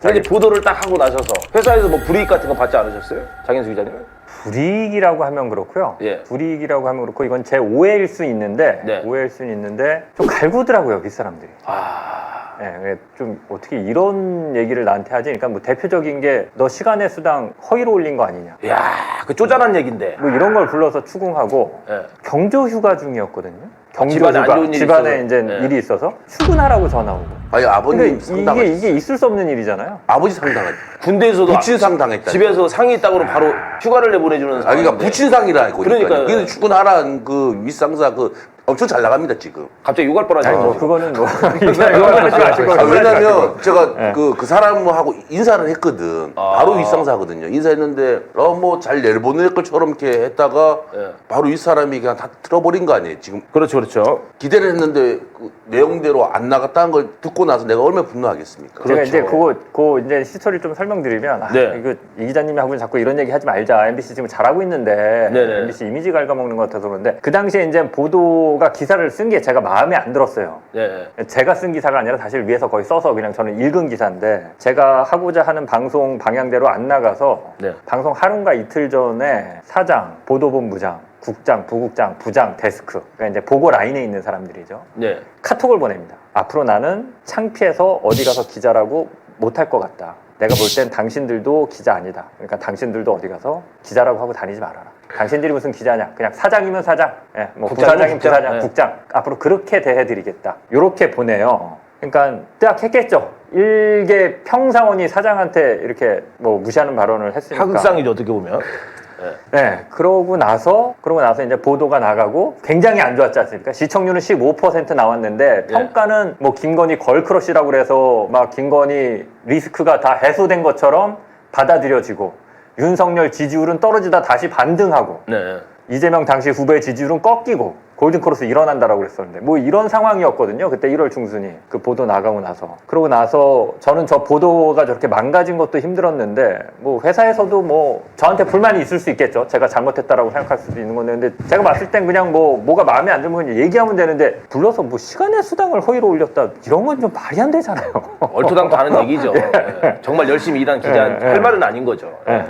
근데 보도를 딱 하고 나셔서 회사에서 뭐 불이익 같은 거 받지 않으셨어요? 장현수 기자님은? 불이익이라고 하면 그렇고요. 예. 불이익이라고 하면 그렇고 이건 제 오해일 수 있는데 네. 오해일 수 있는데 좀 갈구더라고요 윗 사람들이. 아, 예, 좀 어떻게 이런 얘기를 나한테 하지? 그러니까 뭐 대표적인 게 너 시간의 수당 허위로 올린 거 아니냐? 야, 그 쪼잔한 얘기인데. 뭐 이런 걸 불러서 추궁하고 예. 경조 휴가 중이었거든요. 경조 집안에 안 좋은 일이 집안에 있어서. 이제 네. 일이 있어서 출근하라고 전화 오고. 아니 아버님 그러니까 상당하 이게 이게 있을 수 없는 일이잖아요. 아버지 상당했다. 군대에서도 부친상 당했다. 집에서 상이 있다고 바로 휴가를 내보내주는 아 그러니까 상황인데 부친상이라고. 그러니까요. 그래서 출근하라는 그 윗상사 그 엄청 잘 나갑니다 지금. 갑자기 육아를 아니 뻔하죠. 뭐 그거는 뭐 이거는. 아, 왜냐면 제가 네. 그, 그 사람하고 인사를 했거든. 아. 바로 윗상사거든요. 인사했는데, 어, 뭐 잘 내보낼 것처럼 이렇게 했다가 예. 바로 윗사람이 그냥 다 틀어버린 거 아니에요. 지금 그렇죠, 그렇죠. 기대를 했는데 그 내용대로 안 나갔다는 걸 듣고 나서 내가 얼마나 분노하겠습니까? 제가 그렇죠. 이제 그거 그 이제 시스토리 좀 설명드리면 아, 네. 이거 이 기자님이 하고 자꾸 이런 얘기 하지 말자. MBC 지금 잘하고 있는데 네네. MBC 이미지 갉아먹는 것 같아서 그런데 그 당시에 이제 보도가 기사를 쓴 게 제가 마음에 안 들었어요. 예. 제가 쓴 기사가 아니라 사실 위에서 거의 써서 그냥 저는 읽은 기사인데 제가 하고자 하는 방송 방향대로 안 나가서 네. 방송 하루인가 이틀 전에 사장, 보도본부장, 국장, 부국장, 부장, 데스크 그러니까 이제 보고 라인에 있는 사람들이죠. 네. 카톡을 보냅니다. 앞으로 나는 창피해서 어디 가서 기자라고 못할 것 같다. 내가 볼 땐 당신들도 기자 아니다. 그러니까 당신들도 어디 가서 기자라고 하고 다니지 말아라. 당신들이 무슨 기자냐? 그냥 사장이면 사장, 예, 뭐 부사장이면 국장, 부사장, 네. 국장. 앞으로 그렇게 대해드리겠다. 이렇게 보내요. 그러니까 뜨악했겠죠. 일개 평사원이 사장한테 이렇게 뭐 무시하는 발언을 했으니까. 하극상이죠, 어떻게 보면. 네, 그러고 나서 그러고 나서 이제 보도가 나가고 굉장히 안 좋았지 않습니까? 시청률은 15% 나왔는데 예. 평가는 뭐 김건희 걸크러쉬라고 그래서 막 김건희 리스크가 다 해소된 것처럼 받아들여지고 윤석열 지지율은 떨어지다 다시 반등하고 네. 이재명 당시 후보의 지지율은 꺾이고 골든크로스 일어난다라고 그랬었는데 뭐 이런 상황이었거든요. 그때 1월 중순이 그 보도 나가고 나서 그러고 나서 저는 저 보도가 저렇게 망가진 것도 힘들었는데 뭐 회사에서도 뭐 저한테 불만이 있을 수 있겠죠. 제가 잘못했다라고 생각할 수도 있는 건데 근데 제가 봤을 땐 그냥 뭐 뭐가 마음에 안 들면 얘기하면 되는데 불러서 뭐 시간의 수당을 허위로 올렸다 이런 건 좀 말이 안 되잖아요. 얼토당토 하는 얘기죠. 예. 정말 열심히 일한 기자 예, 예. 할 말은 아닌 거죠. 예.